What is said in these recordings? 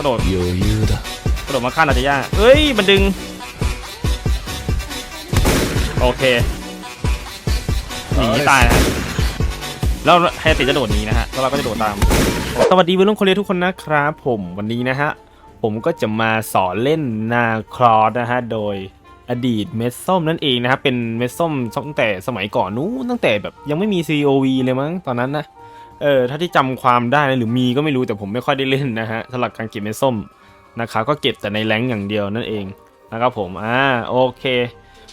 กระโดดกระโดดมาข้ามอาจจะยากเอ้ย มันดึง โอเคหนีตายนะแล้วไฮติจะโดดนี้นะฮะ แล้วเราก็จะโดดตาม สวัสดีเพื่อนร่คนเรียทุกคนนะครับผมวันนี้นะฮะ ผมก็จะมาสอนเล่นนาครอสนะฮะ โดยอดีตเม็ดส้มนั่นเองนะครับเป็นเม็ดส้มตั้งแต่สมัยก่อนนู้ตั้งแต่แบบยังไม่มี COV เลยมั้งตอนนั้นนะ เออถ้าที่จำความได้นะหรือมีก็ไม่รู้แต่ผมไม่ค่อยได้เล่นนะฮะสำหรับการเก็บเม็ดส้มนะครับก็เก็บแต่ในแรงอย่างเดียวนั่นเองนะครับผมอ่าโอเค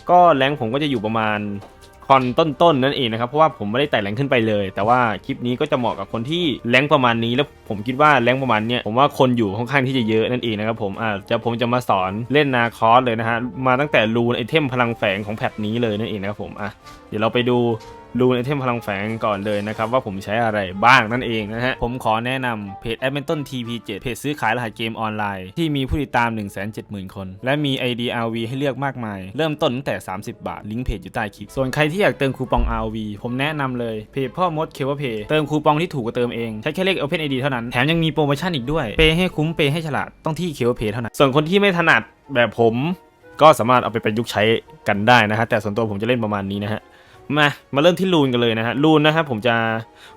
ก็แรงผมก็จะอยู่ประมาณคอนต้นๆนั่นเองนะครับเพราะว่าผมไม่ได้ไต่แรงขึ้นไปเลย แต่ว่าคลิปนี้ก็จะเหมาะกับคนที่แรงประมาณนี้แล้วผมคิดว่าแรงประมาณเนี้ยผมว่าคนอยู่ค่อนข้างที่จะเยอะนั่นเองนะครับผมอ่าจะผมจะมาสอนเล่นนาคอสเลยนะฮะมาตั้งแต่รูนไอเทมพลังแฝงของแพทนี้เลยนั่นเองนะครับผมอะเดี๋ยวเราไปดู รูนไอเทมพลังแฝงก่อนเลยนะครับว่าผมใช้อะไรบ้างนั่นเองนะฮะ ผมขอแนะนำเพจ a d m i n t o n TP7 เพจซื้อขายรหัสเกมออนไลน์ ที่มีผู้ติดตาม 170,000 คน และมี ID RV ให้เลือกมากมาย เริ่มต้นตั้งแต่ 30 บาท ลิงก์เพจอยู่ใต้คลิป ส่วนใครที่อยากเติมคูปอง RV ผมแนะนำเลยเพจพ่อมดเคเวเพย์เติมคูปองที่ถูกกว่าเติมเอง ใช้แค่เลข Open ID เท่านั้น แถมยังมีโปรโมชั่นอีกด้วย เปย์ให้คุ้ม เปย์ให้ฉลาด ต้องที่เคเวเพย์เท่านั้น ส่วนคนที่ไม่ถนัดแบบผม ก็สามารถเอาไปประยุกต์ใช้กันได้นะฮะแต่ส่วนตัวผมจะเล่นประมาณนี้นะฮะ มา มาเริ่มที่รูนกันเลยนะฮะ รูนนะครับผมจะ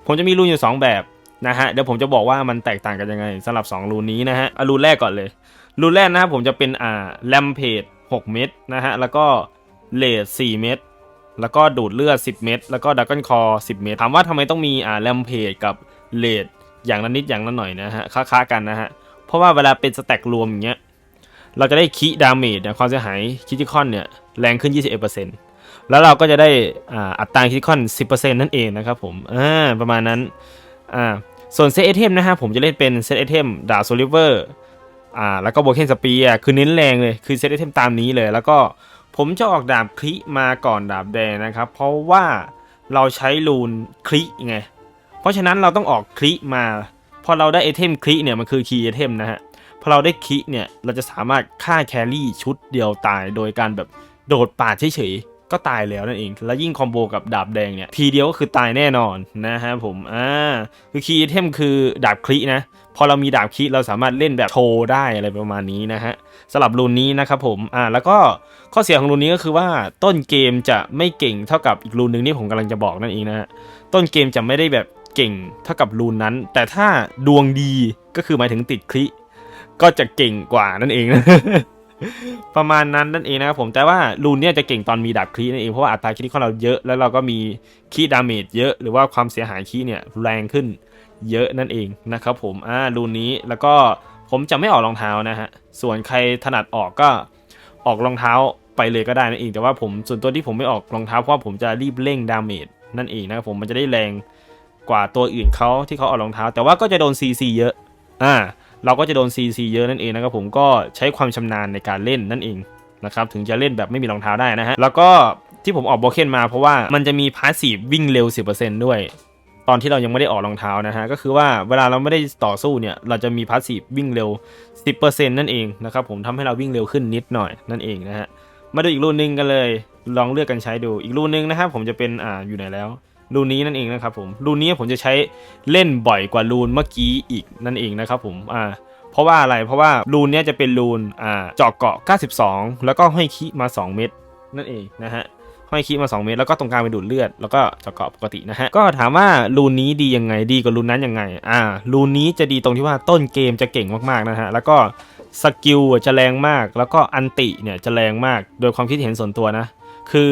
ผมจะมีรูนอยู่ 2 แบบนะฮะ เดี๋ยวผมจะบอกว่ามันแตกต่างกันยังไงสำหรับ 2 รูนนี้นะฮะรูนแรกก่อนเลย รูนแรกนะครับผมจะเป็นอ่าแลมเพจ6 เม็ดนะฮะ แล้วก็เลด4เม็ด แล้วก็ดูดเลือด 10 เม็ด แล้วก็ดักกอนคอ 10 เม็ด ถามว่าทำไมต้องมีอ่าแลมเพจกับเลดอย่างละนิดอย่างละหน่อยนะฮะค้าๆกันนะฮะ เพราะว่าเวลาเป็นสแต็กรวมอย่างเงี้ย เราจะได้คีดาเมจความเสียหายคิติคอนเนี่ยแรงขึ้น 21% แล้วเราก็จะได้อ,อัตราคิดคอน 10%นั่นเองนะครับผมอ่าประมาณนั้นอ่าส่วนเซตไอเทมนะฮะผมจะเล่นเป็นเซตไอเทมดาบโซลิเวอร์อ่าแล้วก็โบเคนสเปียคือเน้นแรงเลย คือเซตไอเทมตามนี้เลย แล้วก็ผมจะออกดาบคลิมาก่อนดาบแดงนะครับ เพราะว่าเราใช้รูนคลิไง เพราะฉะนั้นเราต้องออกคลิมา พอเราได้ไอเทมคลิเนี่ยมันคือคีย์ไอเทมนะฮะ พอเราได้คลิเนี่ยเราจะสามารถฆ่าแครี่ชุดเดียวตายโดยการแบบโดดปาดเฉยๆ ก็ตายแล้วนั่นเอง แล้วยิ่งคอมโบกับดาบแดงเนี่ยทีเดียวก็คือตายแน่นอนนะฮะผมอ่าคือคีย์ไอเทมคือดาบคลินะพอเรามีดาบคลิเราสามารถเล่นแบบโชว์ได้อะไรประมาณนี้นะฮะสลับรูนนี้นะครับผมอ่าแล้วก็ข้อเสียของรูนนี้ก็คือว่าต้นเกมจะไม่เก่งเท่ากับอีกรูนหนึ่งที่ผมกำลังจะบอกนั่นเองนะฮะต้นเกมจะไม่ได้แบบเก่งเท่ากับรูนนั้น แต่ถ้าดวงดีก็คือหมายถึงติดคลิก็จะเก่งกว่านั่นเองนะ ประมาณนั้นนั่นเองนะครับผมแต่ว่ารูนเนี่ยจะเก่งตอนมีดาบคลีนั่นเองเพราะว่าอัตราคลีของเราเยอะแล้วเราก็มีคีดาเมจเยอะหรือว่าความเสียหายคีเนี่ยแรงขึ้นเยอะนั่นเองนะครับผมอ่ารูนนี้แล้วก็ผมจะไม่ออกรองเท้านะฮะส่วนใครถนัดออกก็ออกรองเท้าไปเลยก็ได้นั่นเองแต่ว่าผมส่วนตัวที่ผมไม่ออกรองเท้าเพราะว่าผมจะรีบเร่งดาเมจนั่นเองนะครับผมมันจะได้แรงกว่าตัวอื่นเขาที่เขาออกรองเท้า แต่ว่าก็จะโดน CC เยอะอ่า เราก็จะโดน CC เยอะนั่นเองนะครับผมก็ใช้ความชำนาญในการเล่นนั่นเองนะครับถึงจะเล่นแบบไม่มีรองเท้าได้นะฮะแล้วก็ที่ผมออกโบเคนมาเพราะว่ามันจะมีพาสซีฟวิ่งเร็ว 10%ด้วย ตอนที่เรายังไม่ได้ออกรองเท้านะฮะก็คือว่าเวลาเราไม่ได้ต่อสู้เนี่ยเราจะมีพาสซีฟวิ่งเร็ว 10%นั่นเองนะครับผมทำให้เราวิ่งเร็วขึ้นนิดหน่อยนั่นเองนะฮะมาดูอีกรุ่นหนึ่งกันเลยลองเลือกกันใช้ดูอีกรุ่นหนึ่งนะครับผมจะเป็นอ่าอยู่ไหนแล้ว รูนนี้นั่นเองนะครับผมรูนนี้ผมจะใช้เล่นบ่อยกว่ารูนเมื่อกี้อีกนั่นเองนะครับผมอ่าเพราะว่าอะไรเพราะว่ารูนเนี้ยจะเป็นรูนอ่าเจาะเกาะ 92 แล้วก็ห้อยคีมา 2 เม็ดนั่นเองนะฮะห้อยคีมา 2 เม็ดแล้วก็ตรงกลางเป็นดูดเลือด แล้วก็เจาะเกาะปกตินะฮะก็ถามว่ารูนนี้ดียังไงดีกว่ารูนนั้นยังไงอ่ารูนนี้จะดีตรงที่ว่าต้นเกมจะเก่งมากๆนะฮะแล้วก็สกิลจะแรงมาก แล้วก็อันติเนี่ยจะแรงมากโดยความคิดเห็นส่วนตัวนะ คือ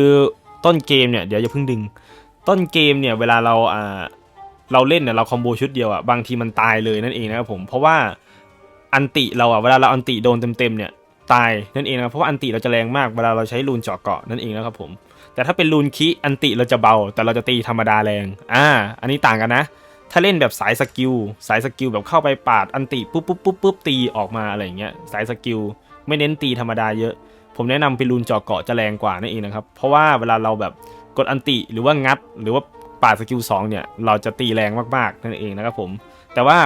ต้นเกมเนี่ยเดี๋ยวอย่าเพิ่งดึง ต้นเกมเนี่ยเวลาเราอ่าเราเล่นเนี่ยเราคอมโบชุดเดียวอะบางทีมันตายเลยนั่นเองนะครับผมเพราะว่าอันติเราอะเวลาเราอันติโดนเต็มๆเนี่ยตายนั่นเองนะครับเพราะว่าอันติเราจะแรงมากเวลาเราใช้รูนเจาะเกาะนั่นเองนะครับผมแต่ถ้าเป็นรูนคิอันติเราจะเบา แต่เราจะตีธรรมดาแรงอ่าอันนี้ต่างกันนะ ถ้าเล่นแบบสายสกิลสายสกิลแบบเข้าไปปาดอันติปุ๊บปุ๊บปุ๊บปุ๊บตีออกมาอะไรอย่างเงี้ยสายสกิลไม่เน้นตีธรรมดาเยอะ ผมแนะนำเป็นรูนเจาะเกาะจะแรงกว่านั่นเองนะครับเพราะว่าเวลาเราแบบ กดอันติหรือว่างัด หรือว่าปาดสกิลสองเนี่ย เราจะตีแรงมากๆนั่นเองนะครับผม แต่ว่า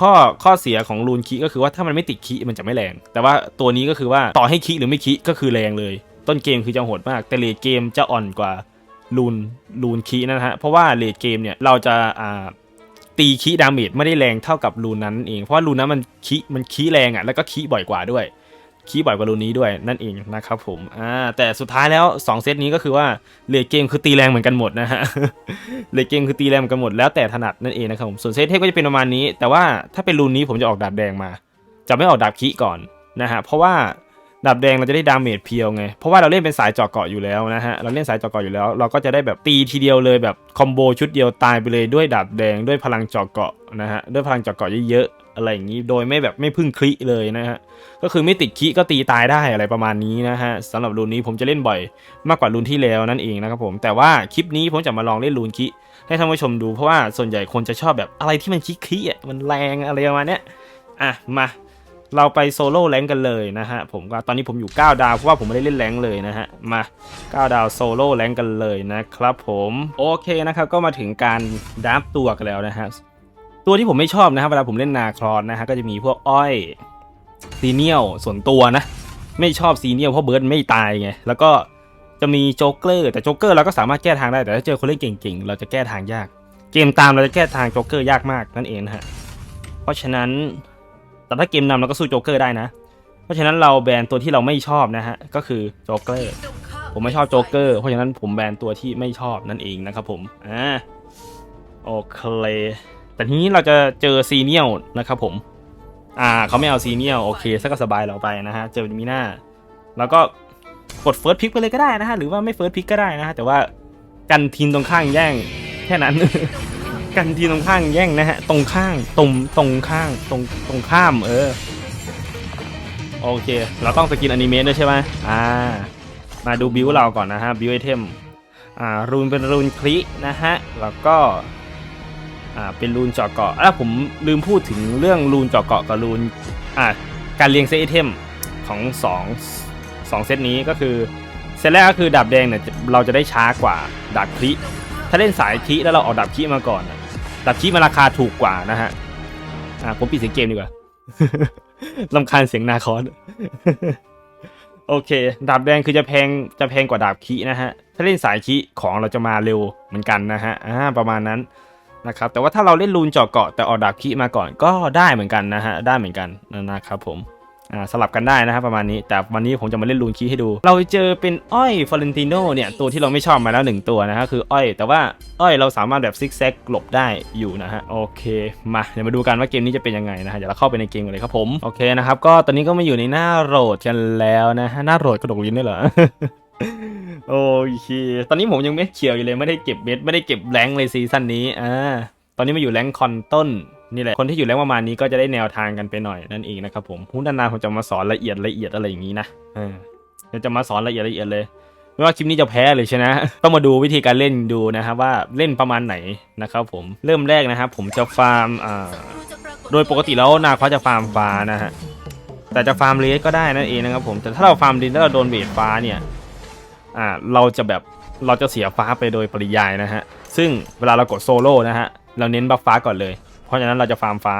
ข้อข้อเสียของรูนคิก็คือว่าถ้ามันไม่ติดคิมันจะไม่แรง แต่ว่าตัวนี้ก็คือว่าต่อให้คิหรือไม่คิก็คือแรงเลย ต้นเกมคือจะโหดมาก แต่เลดเกมจะอ่อนกว่ารูนรูนคินะฮะเพราะว่าเลดเกมเนี่ยเราจะอ่าตีคีดาเมจไม่ได้แรงเท่ากับรูนนั้นเองเพราะว่ารูนนั้นมันคีมันคีแรงอะ่ะแล้วก็คีบ่อยกว่าด้วย คีบ่อยกว่ารูนนี้ด้วยนั่นเองนะครับผมอ่าแต่สุดท้ายแล้ว 2 เซตนี้ก็คือว่าเลดเกมคือตีแรงเหมือนกันหมดนะฮะเลดเกมคือตีแรงเหมือนกันหมดแล้วแต่ถนัดนั่นเองนะครับผมส่วนเซตเทพก็จะเป็นประมาณนี้ แต่ว่าถ้าเป็นรูนนี้ผมจะออกดาบแดงมา จะไม่ออกดาบคีก่อนนะฮะเพราะว่า ดาบแดงเราจะได้ดาเมจเพียวไง เพราะว่าเราเล่นเป็นสายเจาะเกาะอยู่แล้วนะฮะ เราเล่นสายเจาะเกาะอยู่แล้ว เราก็จะได้แบบตีทีเดียวเลยแบบคอมโบชุดเดียวตายไปเลยด้วยดาบแดงด้วยพลังเจาะเกาะนะฮะ ด้วยพลังเจาะเกาะเยอะๆอะไรอย่างนี้ โดยไม่แบบไม่พึ่งคลิเลยนะฮะ ก็คือไม่ติดคลิก็ตีตายได้อะไรประมาณนี้นะฮะสำหรับรูนนี้ผมจะเล่นบ่อยมากกว่ารูนที่แล้วนั่นเองนะครับผม แต่ว่าคลิปนี้ผมจะมาลองเล่นรูนคิให้ท่านผู้ชมดู เพราะว่าส่วนใหญ่คนจะชอบแบบอะไรที่มันคิคลิอะ มันแรงอะไรประมาณเนี้ย อะ มา เราไปโซโล่แรงกันเลยนะฮะผมก็ตอนนี้ผมอยู่ 9 ดาวเพราะว่าผมไม่ได้เล่นแรงเลยนะฮะมา 9 ดาวโซโล่แรงกันเลยนะครับผมโอเคนะครับก็มาถึงการดับตัวกันแล้วนะฮะตัวที่ผมไม่ชอบนะครับเวลาผมเล่นนาครอนนะฮะก็จะมีพวกอ้อยซีเนียลส่วนตัวนะ ไม่ชอบซีเนียลเพราะเบิร์ดไม่ตายไงแล้วก็จะมีโจ๊กเกอร์แต่โจ๊กเกอร์เราก็สามารถแก้ทางได้แต่ถ้าเจอคนเล่นเก่งๆ เราจะแก้ทางยาก เกมตามเราจะแก้ทางโจ๊กเกอร์ยากมากนั่นเองนะฮะเพราะฉะนั้น แต่ถ้าเกมนำเราก็สู้โจ๊กเกอร์ได้นะ เพราะฉะนั้นเราแบนตัวที่เราไม่ชอบนะฮะ ก็คือโจ๊กเกอร์ ผมไม่ชอบโจ๊กเกอร์ เพราะฉะนั้นผมแบนตัวที่ไม่ชอบนั่นเองนะครับผม อ่า โอเค แต่ทีนี้เราจะเจอซีเนียลนะครับผม อ่าเขาไม่เอาซีเนียลโอเคสักก็สบายเราไปนะฮะ เจอมีหน้า แล้วก็กดเฟิร์สพิกไปเลยก็ได้นะฮะ หรือว่าไม่เฟิร์สพิกก็ได้นะฮะ แต่ว่ากันทีมตรงข้างแย่งแค่นั้น กันทีตรงข้างแย่งนะฮะ ตรงข้างตรงตรงข้างตรงตรงข้ามเออ โอเค เราต้องสกินอนิเมะด้วยใช่ไหมอ่า มาดูบิวเราก่อนนะฮะ บิวไอเทม อ่า รูนเป็นรูนคลินะฮะ แล้วก็ อ่า เป็นรูนเจาะเกาะอะผมลืมพูดถึงเรื่องรูนเจาะเกาะกับรูน อ่า การเรียงเซตไอเทมของสองสองเซตนี้ก็คือ เซตแรกก็คือดาบแดงเนี่ยเราจะได้ช้ากว่าดาบคลิถ้าเล่นสายคลิแล้วเราออกดาบคลิมาก่อนนะ ดาบคลิมันราคาถูกกว่านะฮะ อ่าผมปิดเสียงเกมดีกว่าลำคาญเสียงนาคอสโอเค ดาบแดงคือจะแพงจะแพงกว่าดาบคีนะฮะ ถ้าเล่นสายคีของเราจะมาเร็วเหมือนกันนะฮะ อ่า ประมาณนั้นนะครับ แต่ว่าถ้าเราเล่นรูนเจาะเกาะแต่ออกดาบคีมาก่อนก็ได้เหมือนกันนะฮะ ได้เหมือนกันนะครับผม อ่าสลับกันได้นะครับประมาณนี้ แต่วันนี้ผมจะมาเล่นรูนคีให้ดู เราเจอเป็นอ้อยฟลอเรนติโนเนี่ยตัวที่เราไม่ชอบมาแล้วหนึ่งตัวนะฮะคืออ้อย แต่ว่าอ้อยเราสามารถแบบซิกแซกหลบได้อยู่นะฮะโอเคมาเดี๋ยวมาดูกันว่าเกมนี้จะเป็นยังไงนะฮะเดี๋ยวเราเข้าไปในเกมกันเลยครับผมโอเคนะครับก็ตอนนี้ก็มาอยู่ในหน้าโหลดกันแล้วนะฮะหน้าโหลดกระดกลิ้นได้เหรอโอเค ตอนนี้ผมยังไม่เขียวอยู่เลยไม่ได้เก็บเบ็ดไม่ได้เก็บแรงเลยซีซั่นนี้ อ่า ตอนนี้มาอยู่แรงค์คอนต้น นี่แหละคนที่อยู่แรงประมาณนี้ก็จะได้แนวทางกันไปหน่อยนั่นเองนะครับผมหุ้นนานๆผมจะมาสอนละเอียดละเอียดอะไรอย่างนี้นะเออเดี๋ยวจะมาสอนละเอียดละเอียดเลยไม่ว่าคลิปนี้จะแพ้เลยใช่นะ ต้องมาดูวิธีการเล่นดูนะครับว่าเล่นประมาณไหนนะครับผมเริ่มแรกนะครับผมจะฟาร์มอ่าโดยปกติแล้วนาคอจะฟาร์มฟ้านะฮะแต่จะฟาร์มเลสก็ได้นั่นเองนะครับผมแต่ถ้าเราฟาร์มดินแล้วเราโดนเบสฟ้าเนี่ยอ่าเราจะแบบเราจะเสียฟ้าไปโดยปริยายนะฮะซึ่งเวลาเรากดโซโล่นะฮะเราเน้นบัฟฟ้าก่อนเลย เพราะฉะนั้นเราจะฟาร์มฟ้า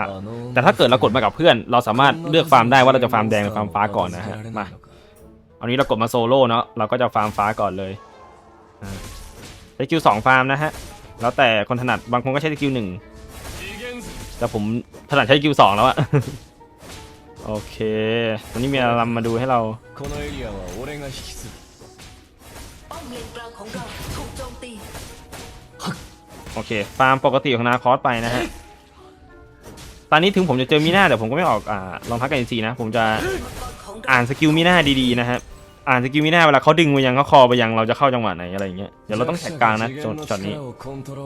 แต่ถ้าเกิดเรากดมากับเพื่อน เราสามารถเลือกฟาร์มได้ว่าเราจะฟาร์มแดงหรือฟาร์มฟ้าก่อนนะฮะมาอันนี้เรากดมาโซโล่เนาะเราก็จะฟาร์มฟ้าก่อนเลยสคิวสองฟาร์มนะฮะแล้วแต่คนถนัดบางคนก็ใช้สกิวหนึ่งแต่ผมถนัดใช้สกิวสองแล้วอะโอเควันนี้มีอารัมมาดูให้เราโอเคฟาร์มปกติของนาคอสไปนะฮะ ตอนนี้ถึงผมจะเจอมีนาแต่ผมก็ไม่ออกอ่องพักกันอีกทีนะ ผมจะอ่านสกิลมีนาดีๆนะครับอ่านสกิลมีนาเวลาเขาดึงไปยังเขาคอไปยังเราจะเข้าจังหวะไหนอะไรอย่างเงี้ยเดี๋ยวเราต้องแท็กกลางนะช็อตนี้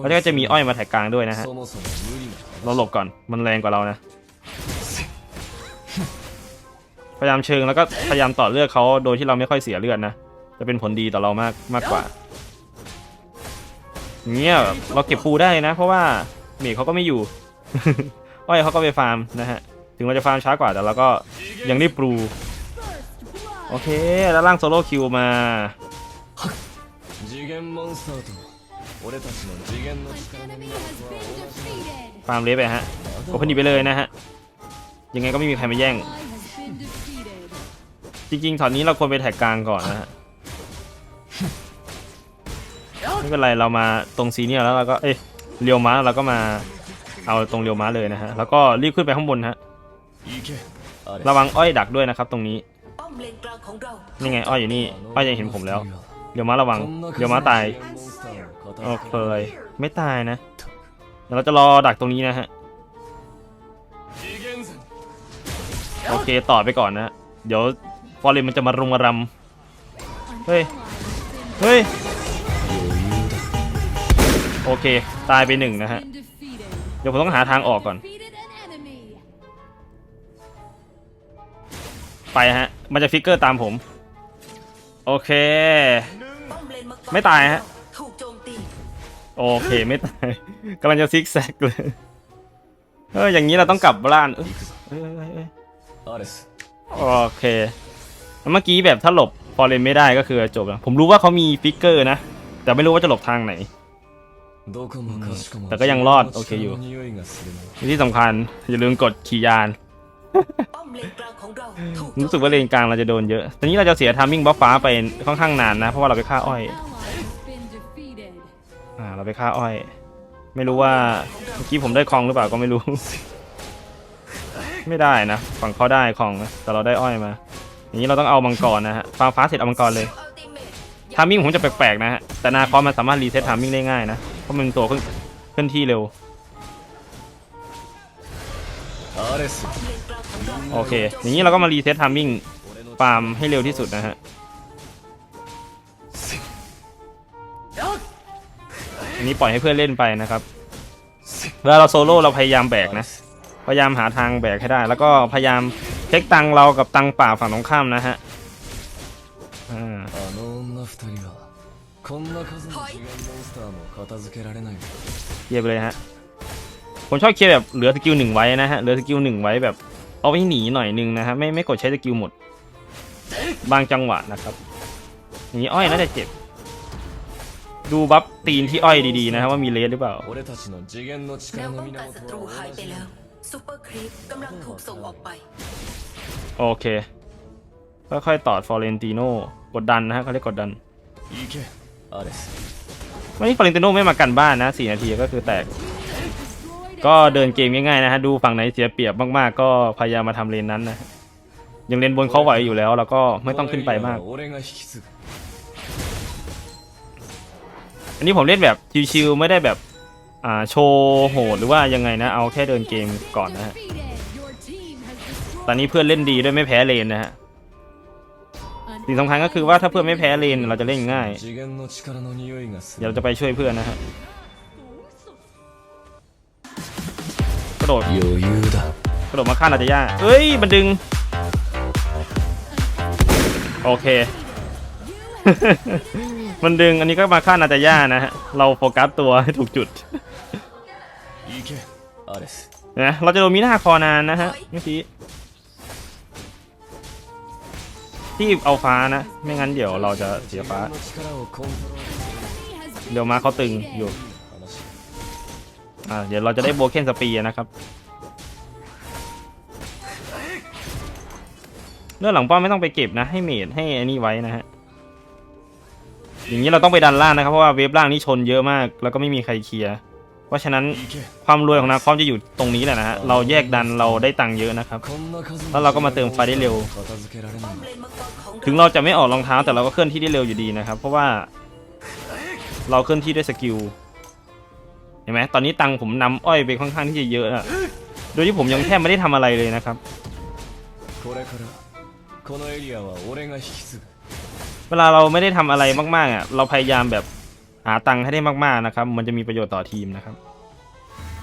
แล้วก็จะมีอ้อยมาแท็กกลางด้วยนะฮะเราหลบก่อนมันแรงกว่าเรานะ พยายามเชิงแล้วก็พยายามต่อเลือดเขาโดยที่เราไม่ค่อยเสียเลือดนะจะเป็นผลดีต่อเรามากมากกว่าเงี้ยเราเก็บปูได้นะ เพราะว่าเมฆเขาก็ไม่อยู่ อ้อยเขาก็ไปฟาร์มนะฮะ ถึงมันจะฟาร์มช้ากว่าแต่เราก็ยังได้ปลูโอเค แล้วล่างโซโล่คิวมาฟาร์มเลฟไปฮะโอพนีไปเลยนะฮะ ยังไงก็ไม่มีใครมาแย่ง จริงๆตอนนี้เราควรไปแท็กกลางก่อนนะฮะ ไม่เป็นไรเรามาตรงซีเนียแล้วเราก็ เอ้ยเรียวม้าเราก็มา เอาตรงเรียวม้าเลยนะฮะ แล้วก็รีบขึ้นไปข้างบนฮะ ระวังอ้อยดักด้วยนะครับ ตรงนี้ นี่ไง อ้อยอยู่นี่ อ้อยยังเห็นผมแล้ว เรียวม้าระวัง เรียวม้าตาย โอเค ไม่ตายนะ เดี๋ยวเราจะรอดักตรงนี้นะฮะ โอเค ต่อไปก่อนนะ เดี๋ยวฟอรินมันจะมารุมมารำเฮ้ย เฮ้ย โอเค ตายไปหนึ่งนะฮะ ดี๋ยวผมต้องหาทางออกก่อน ไปฮะ มันจะฟิกเกอร์ตามผม โอเค ไม่ตายฮะโอเคไม่ตายกำลังจะซิกแซกเลย เอออย่างนี้เราต้องกลับบ้านเอ้เอ้ยเอ้ยเอ้ยโอเค เมื่อกี้แบบถ้าหลบพอเลนไม่ได้ก็คือจบแล้วผมรู้ว่าเขามีฟิกเกอร์นะ แต่ไม่รู้ว่าจะหลบทางไหน แต่ก็ยังรอด โอเคอยู่ ที่สำคัญ อย่าลืมกดขี่ยาน รู้สึกว่าเลนกลางเราจะโดนเยอะตอนนี้เราจะเสียทามมิ่งบัฟฟ้าไปค่อนข้างนานนะ เพราะว่าเราไปฆ่าอ้อย อ่า เราไปฆ่าอ้อย ไม่รู้ว่าเมื่อกี้ผมได้คลองหรือเปล่าก็ไม่รู้ ไม่ได้นะ ฝั่งเขาได้คลอง แต่เราได้อ้อยมา อย่างนี้เราต้องเอามังกรนะฮะฟาร์มฟ้าเสร็จเอามังกรเลยทามมิ่งผมจะแปลกๆนะฮะ แต่นาคอมมันสามารถรีเซ็ตทามมิ่งได้ง่ายนะ เพราะมันโตขึ้คลื่นที่เร็ว โอเค อย่างนี้เราก็มารีเซ็ตทัมิ่งปาร์มให้เร็วที่สุดนะฮะ อันนี้ปล่อยให้เพื่อนเล่นไปนะครับ เวลาเราโซโล่เราพยายามแบกนะ พยายามหาทางแบกให้ได้ แล้วก็พยายามเช็คตังเรากับตังป่าฝั่งตรงข้ามนะฮะ อ่า こんな数の次元モンスターも片付けられないのか เคลียร์ไปเลยฮะ ผมชอบเคลียร์แบบเหลือสกิลหนึ่งไว้นะฮะ เหลือสกิลหนึ่งไว้แบบ เอาไว้หนีหน่อยหนึงนะฮะ ไม่ไม่กดใช้สกิลหมด บางจังหวะนะครับ อย่างนี้อ้อยน่าจะเจ็บ ดูบัฟตีนที่อ้อยดีๆนะฮะว่ามีเลสหรือเปล่า 俺たちの次元の แน 力 ว の ป้องกันศัตรู 源は หายไป 同じ แล้วซูเปอร์ครีปกำลังถูกส่งออกไป โอเค ค่อยๆตอดฟอร์เรนติโนกดดันนะฮะเขาเรียกกดดัน 行けアレス วันนี้ฟาเรนติโนไม่มากันบ้านนะ4นาทีก็คือแตก ก็เดินเกมง่ายๆนะฮะดูฝั่งไหนเสียเปรียบมากๆ ก็พยายามมาทำเลนนั้นนะยังเลนบนเขาไหวอยู่แล้ว แล้วก็ไม่ต้องขึ้นไปมาก อันนี้ผมเล่นแบบชิวๆไม่ได้แบบอ่าโชว์โหดหรือว่ายังไงนะ เอาแค่เดินเกมก่อนนะฮะตอนนี้เพื่อนเล่นดีด้วยไม่แพ้เลนนะฮะ สิ่งสำคัญก็คือว่าถ้าเพื่อนไม่แพ้เลนเราจะเล่นง่าย เดี๋ยวาจะไปช่วยเพื่อนนะครับกระโดดกระโดดมาข้างอาจจะยากเฮ้ยมันดึง โอเค มันดึงอันนี้ก็มาข้างอาจจะยากนะฮะเราโฟกัสตัวให้ถูกจุดนะเราจะโดนมีหน้าคอนานนะฮะเมื่อกี้ ที่เอาฟ้านะ ไม่งั้นเดี๋ยวเราจะเสียฟ้า เดี๋ยวมาเขาตึงอยู่อ่าเดี๋ยวเราจะได้โบเคนสปีนะครับเลือดหลังป้อมไม่ต้องไปเก็บนะ ให้เมดให้อันนี้ไว้นะฮะอย่างนี้เราต้องไปดันล่างนะครับเพราะว่าเวฟล่างนี่ชนเยอะมาก แล้วก็ไม่มีใครเคลียร์ ราะฉะนั้นความรวยของนาคอมจะอยู่ตรงนี้แหละนะฮะ เราแยกดันเราได้ตังค์เยอะนะครับ แล้วเราก็มาเติมไฟได้เร็ว ถึงเราจะไม่ออกรองเท้าแต่เราก็เคลื่อนที่ได้เร็วอยู่ดีนะครับ เพราะว่าเราเคลื่อนที่ด้วยสกิล เห็นไหมตอนนี้ตังค์ผมนำอ้อยไปค่อนข้างที่จะเยอะอะโดยที่ผมยังแทบไม่ได้ทำอะไรเลยนะครับ เวลาเราไม่ได้ทำอะไรมากๆอะ เราพยายามแบบ หาตังค์ให้ได้มากๆนะครับ มันจะมีประโยชน์ต่อทีมนะครับ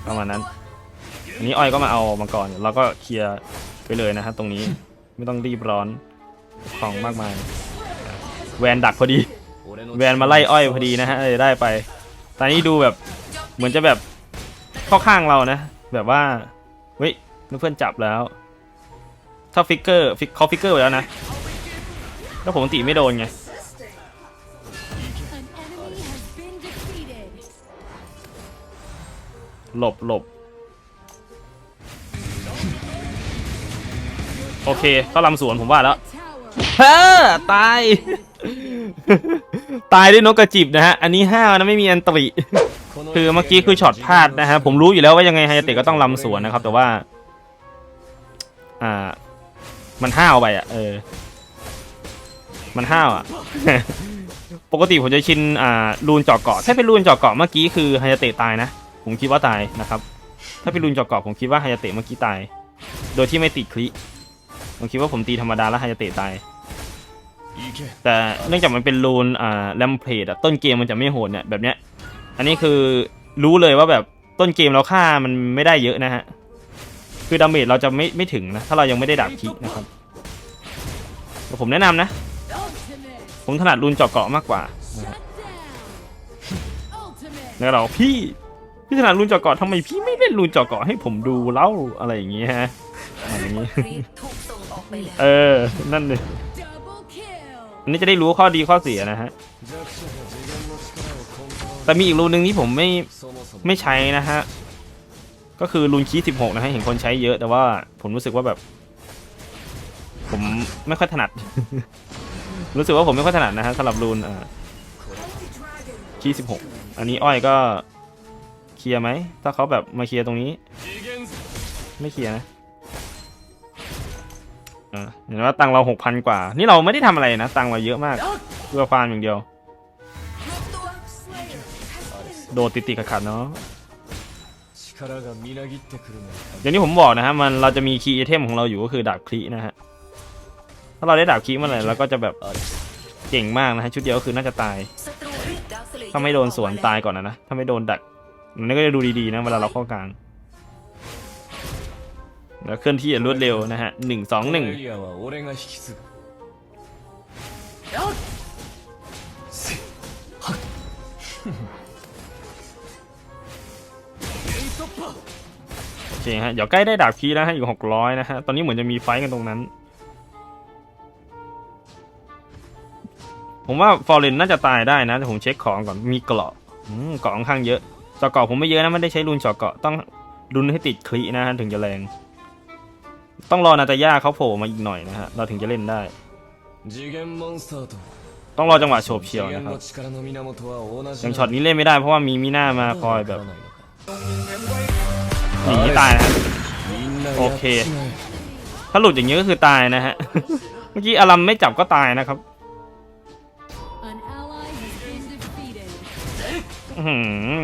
ประมาณนั้นอันนี้อ้อยก็มาเอามังกรเราก็เคลียร์ไปเลยนะฮะตรงนี้ไม่ต้องรีบร้อนของมากมาย แวนดักพอดี แวนมาไล่อ้อยพอดีนะฮะเลยได้ไป ตอนนี้ดูแบบเหมือนจะแบบเข้าข้างเรานะ แบบว่าเฮ้ยเพื่อนจับแล้ว ถ้าฟิกเกอร์ฟิกเขาฟิกเกอร์ไปแล้วนะแล้วผมตีไม่โดนไง หลบหลบโอเคเขาลำสวนผมว่าแล้ว Tower ฮ่าตาย ตายด้วยนกกระจิบนะฮะ อันนี้ห้าวนะไม่มีอันตริこคือเมื่อกี้คือช็อตพลาดนะฮะ ผมรู้อยู่แล้วว่ายังไงฮายาเตะก็ต้องลำสวนนะครับ แต่ว่า อ่า มันห้าวไปอะ เออ มันห้าวอะ ปกติผมจะชิน อ่ารูนเจาะเกาะ ถ้าเป็นรูนเจาะเกาะเมื่อกี้คือฮายาเตะตายนะ ผมคิดว่าตายนะครับ ถ้าเป็นรูนจาะเกาะผมคิดว่าฮายาเตะเมื่อกี้ตาย โดยที่ไม่ติดคลิผมคิดว่าผมตีธรรมดาแล้วฮายาเตะตาย แต่เนื่องจากมันเป็นรูนอ่าแรมเพลดอะต้นเกมมันจะไม่โหดเนี่ยแบบเนี้ย อันนี้คือรู้เลยว่าแบบต้นเกมเราฆ่ามันไม่ได้เยอะนะฮะ คือดาเมจเราจะไม่ไม่ถึงนะ ถ้าเรายังไม่ได้ดาบคินะครับแต่ผมแนะนำนะ ผมถนัดรูนเจาะเกาะมากกว่า Shut down. Ultimate. แล้วเราพี่ พี่ถนัดรูนจอกเกาะทำไมพี่ไม่เล่นรูนจอกเกาะให้ผมดูเล่าอะไรอย่างงี้ฮะอย่นี้เออ นั่นเลยอันนี้จะได้รู้ข้อดีข้อเสียนะฮะ แต่มีอีกรูนหนึ่งที่ผมไม่ไม่ใช้นะฮะ ก็คือรูนคีสิบหกนะฮะ เห็นคนใช้เยอะแต่ว่าผมรู้สึกว่าแบบ ผมไม่ค่อยถนัด รู้สึกว่าผมไม่ค่อยถนัดนะฮะสำหรับรูนอ่าคีสิบหกอันนี้อ้อยก็ เคลียร์ไหม ถ้าเขาแบบมาเคลียร์ตรงนี้ ไม่เคลียร์นะเห็นว่าตังเราหกพันกว่า นี่เราไม่ได้ทำอะไรนะ ตังเราเยอะมากเพื่อฟานอย่างเดียว โดดติดๆขัดๆเนาะอย่างนี้ผมบอกนะฮะมันเราจะมีคีย์ไอเทมของเราอยู่ก็คือดาบคลีนะฮะ ถ้าเราได้ดาบคลีเมื่อไหร่เราก็จะแบบเก่งมากนะฮะชุดเดียวก็คือน่าจะตาย ถ้าไม่โดนสวนตายก่อนนะนะ ถ้าไม่โดนดัก มันก็จะดูดีๆนะเวลาเราเข้ากลาง แล้วเคลื่อนที่อย่างรวดเร็วนะฮะหนึ่งสองหนึ่งโอเคฮะ เดี๋ยวใกล้ได้ดาบคีแล้วฮะอยู่หกร้อยนะฮะ ตอนนี้เหมือนจะมีไฟกันตรงนั้น ผมว่าฟอร์เรนน่าจะตายได้นะแต่ผมเช็คของก่อน มีเกราะเกราะค่อนข้างเยอะ จอเกาะผมไม่เยอะนะไม่ได้ใช้รุนจอเกาะต้องรุนให้ติดคลีนะฮะถึงจะแรง ต้องรอนาตาย่าเขาโผล่มาอีกหน่อยนะฮะเราถึงจะเล่นได้ ต้องรอจังหวะโฉบเฉียวนะครับอย่างช็อตนี้เล่นไม่ได้เพราะว่ามีมิน่ามาคอยแบบหนีตายนะโอเค ถ้าหลุดอย่างนี้ก็คือตายนะฮะ เมื่อกี้อารัมไม่จับก็ตายนะครับ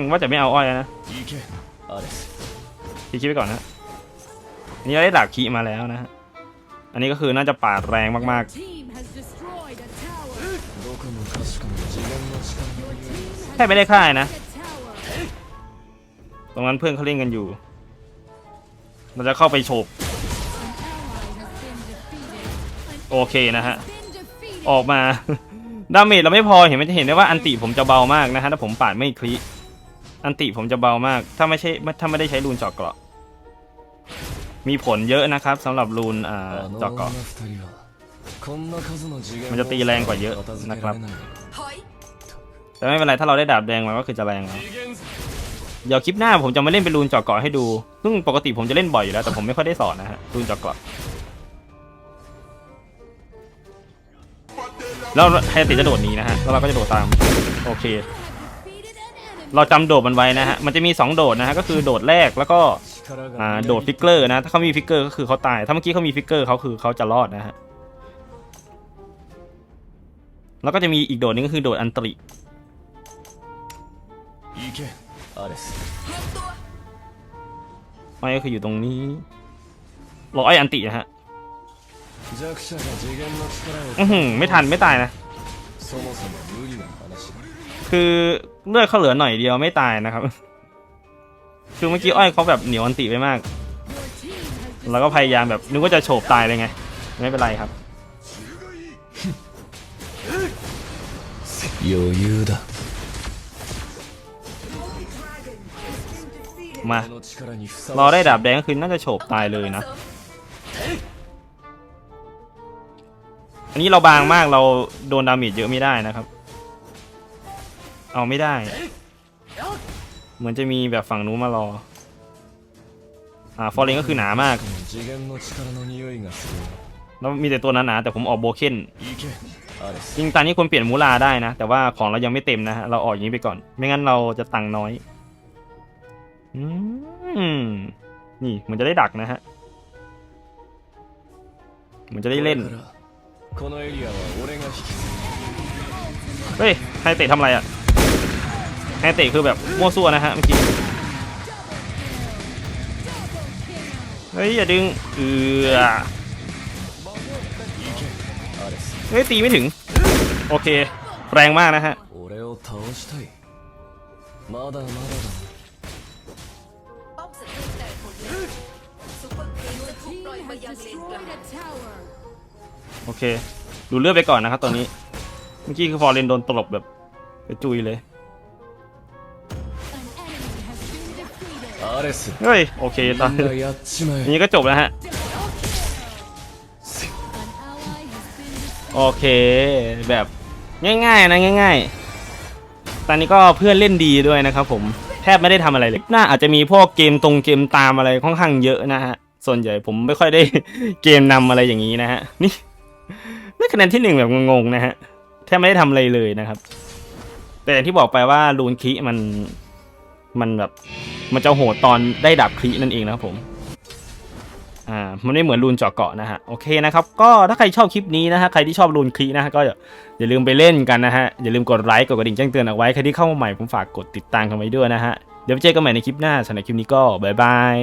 ว่าจะไม่เอาอ้อยนะพี่คิดไปก่อนนะอันนี้ได้ดาบคีมาแล้วนะอันนี้ก็คือน่าจะปาดแรงมากๆแค่ไม่ได้ค่ายนะ ตรงนั้นเพื่อนเขาเล่นกันอยู่มันจะเข้าไปโฉบโอเคนะฮะ ออกมา ดาเมจเราไม่พอเห็นมันจะเห็นได้ว่าอันติผมจะเบามากนะฮะถ้าผมปาดไม่คลิอันติผมจะเบามาก ถ้าไม่ใช่ถ้าไม่ได้ใช้รูนจอกเกาะ มีผลเยอะนะครับสำหรับรูนจอกเกาะมันจะตีแรงกว่าเยอะนะครับแต่ไม่เป็นไรถ้าเราได้ดาบแดงมาก็คือจะแรงแล้วเดี๋ยวคลิปหน้าผมจะมาเล่นเป็นรูนจอกเกาะให้ดู ซึ่งปกติผมจะเล่นบ่อยอยู่แล้วแต่ผมไม่ค่อยได้สอนนะฮะรูนจอกเกาะ แล้วไฮติจะโดดนี้นะฮะแล้วเราก็จะโดดตามโอเค เราจำโดดมันไว้นะฮะมันจะมี 2 โดดนะฮะก็คือโดดแรกแล้วก็โดดฟิกเกอร์นะถ้าเขามีฟิกเกอร์ก็คือเขาตายถ้าเมื่อกี้เขามีฟิกเกอร์เขาคือเขาจะรอดนะฮะแล้วก็จะมีอีกโดดนึงก็คือโดดอันตริไม่ก็คืออยู่ตรงนี้รอไออันตินะฮะ 弱者が次元の力 อือหือไม่ทันไม่ตายนะ をそもそも無理な話だ คือเลือดเขาเหลือหน่อยเดียวไม่ตายนะครับ คือเมื่อกี้อ้อยเขาแบบเหนียวอันติไปมาก Your team has แล้วก็พยายามแบบนึกว่าจะโฉบตายเลยไง ไม่เป็นไรครับ 余裕だ มา 俺の力にふさ รอ わし ได้ い ดาบแดงก็คือน่าจะโฉบตายเลยนะ อันนี้เราบางมากเราโดนดาเมจเยอะไม่ได้นะครับ เอาไม่ได้ เหมือนจะมีแบบฝั่งนู้นมารอ อ่าฟอร์เรนก็คือหนามาก แล้วมีแต่ตัวหนาๆแต่ผมออกโบเคนจริงตอนนี้ควรเปลี่ยนมูลาได้นะ แต่ว่าของเรายังไม่เต็มนะเราออกอย่างนี้ไปก่อน ไม่งั้นเราจะตังน้อยนี่มันจะได้ดักนะฮะมันจะได้เล่น これからこのエリアは俺が引き継ぐ เฮ้ยไฮเตะทำอะไรอ่ะไฮเตะคือแบบมั่วซั่วนะฮะเมื่อกี้เฮ้ยอย่าดึงเอือ アレス เฮ้ยตีไม่ถึง โอเค แรงมากนะฮะ 俺を倒したいまだまだだ โอเค ดูเลือดไปก่อนนะครับตอนนี้ เมื่อกี้คือฟอร์เรนโดนตลบแบบกระจุยเลย An enemy has been defeated. アレス เฮ้ย โอเค み ตอน んなやっちま อัน え นี้ก็จบแล้วฮะ An ally has been defeated. โอเค แบบง่ายๆนะง่าย ๆ ตอนนี้ก็เพื่อนเล่นดีด้วยนะครับผม แทบไม่ได้ทำอะไรเลย น่าอาจจะมีพวกเกมตรงเกมตามอะไรค่อนข้างเยอะนะฮะ ส่วนใหญ่ผมไม่ค่อยได้ เกมนำอะไรอย่างนี้นะฮะ นี่ ได้คะแนนที่หนึ่งแบบงงๆนะฮะแทบไม่ได้ทำอะไรเลยนะครับ แต่อย่างที่บอกไปว่ารูนคิมันมันแบบมันจะโหดตอนได้ดับคลินั่นเองนะครับผมอ่ามันไม่เหมือนรูนเจาะเกาะนะฮะโอเคนะครับก็ถ้าใครชอบคลิปนี้นะฮะใครที่ชอบรูนคลินะฮะก็อย่าอย่าลืมไปเล่นกันนะฮะอย่าลืมกดไลค์กดกระดิ่งแจ้งเตือนเอาไว้ใครที่เข้ามาใหม่ผมฝากกดติดตามกันไว้ด้วยนะฮะเดี๋ยวเจอกันใหม่ในคลิปหน้าสำหรับคลิปนี้ก็บายบาย